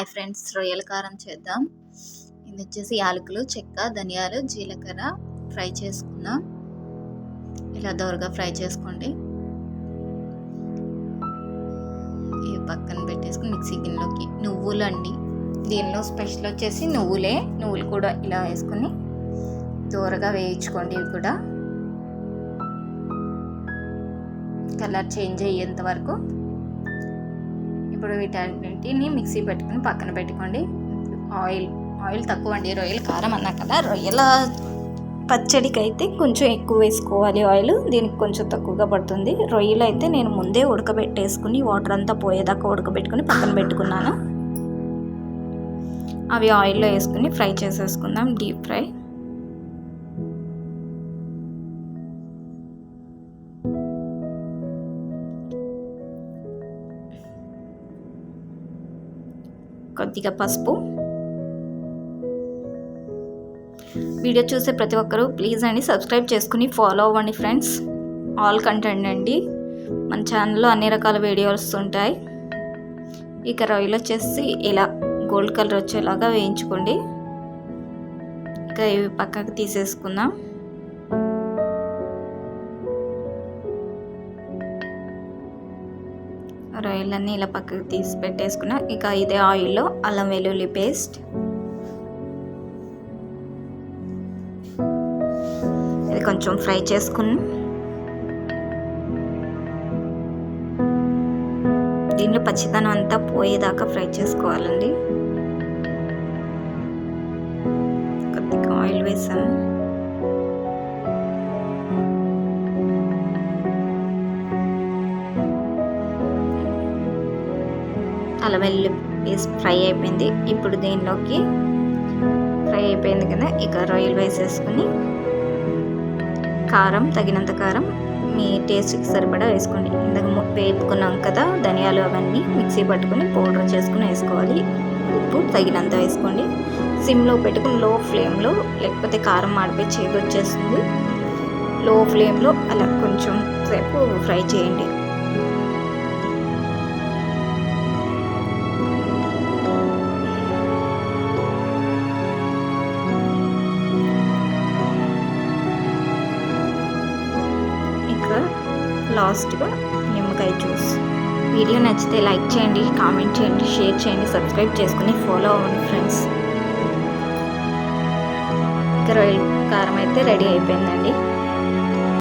Hi friends రొయ్యల కారం చేద్దాం. ఇది వచ్చేసి యాలకులు చెక్క ధనియాలు జీలకర్ర ఫ్రై చేసుకుందాం. ఇలా దోరగా ఫ్రై చేసుకోండి. ఇవి పక్కన పెట్టేసుకుని మిక్సీ గిన్నెలోకి నువ్వులు అండి దీనిలో స్పెషల్ వచ్చేసి నువ్వులే. నువ్వులు కూడా ఇలా వేసుకొని దోరగా వేయించుకోండి ఇవి కూడా. కలర్ చేంజ్ అయ్యేంత వరకు ఇప్పుడు వీటన్నిటిని మిక్సీ పెట్టుకుని పక్కన పెట్టుకోండి. ఆయిల్ ఆయిల్ తక్కువ అండి. రొయ్యలు కారం అన్నా కదా రొయ్యల పచ్చడికి అయితే కొంచెం ఎక్కువ వేసుకోవాలి ఆయిల్. దీనికి కొంచెం తక్కువగా పడుతుంది. రొయ్యలు అయితే నేను ముందే ఉడకబెట్టేసుకుని వాటర్ అంతా పోయేదాకా ఉడకబెట్టుకుని పక్కన పెట్టుకున్నాను. అవి ఆయిల్లో వేసుకుని ఫ్రై చేసేసుకుందాం డీప్ ఫ్రై. కొద్దిగా పసుపు. వీడియో చూసే ప్రతి ఒక్కరూ ప్లీజ్ అండి సబ్స్క్రైబ్ చేసుకుని ఫాలో అవ్వండి ఫ్రెండ్స్. ఆల్ కంటెంట్ అండి. మన ఛానల్లో అన్ని రకాల వీడియోస్ ఉంటాయి ఇక రొయ్యలు వచ్చేసి ఇలా గోల్డ్ కలర్ వచ్చేలాగా వేయించుకోండి. ఇక ఇవి పక్కకు తీసేసుకుందాం. రొయ్యలన్నీ ఇలా పక్కకు తీసి పెట్టేసుకున్నా. ఇక ఇదే ఆయిల్లో అల్లం వెల్లుల్లి పేస్ట్. ఇది కొంచెం ఫ్రై చేసుకుని దీనిలో పచ్చిదనం అంతా పోయేదాకా ఫ్రై చేసుకోవాలండి. కొద్దిగా ఆయిల్ వేసాను. అల్లం వెల్లుల్లి పేస్ట్ ఫ్రై అయిపోయింది. ఇప్పుడు దీనిలోకి ఫ్రై అయిపోయింది కదా ఇక రొయ్యలు వేసేసుకుని కారం తగినంత కారం మీ టేస్ట్కి సరిపడా వేసుకోండి. ఇందాక వేపుకున్నాం కదా ధనియాలు అవన్నీ మిక్సీ పట్టుకుని పౌడర్ చేసుకుని వేసుకోవాలి. ఉప్పు తగినంత వేసుకోండి. సిమ్లో పెట్టుకుని లో ఫ్లేమ్లో లేకపోతే కారం మాడిపోయి చేదు వచ్చేస్తుంది. లో ఫ్లేమ్లో అలా కొంచెం సేపు ఫ్రై చేయండి. ఇంకా లాస్ట్గా నిమ్మకాయ జ్యూస్. వీడియో నచ్చితే లైక్ చేయండి కామెంట్ చేయండి షేర్ చేయండి సబ్స్క్రైబ్ చేసుకుని ఫాలో అవ్వండి ఫ్రెండ్స్ ఇక రొయ్యల కారం అయితే రెడీ అయిపోయిందండి.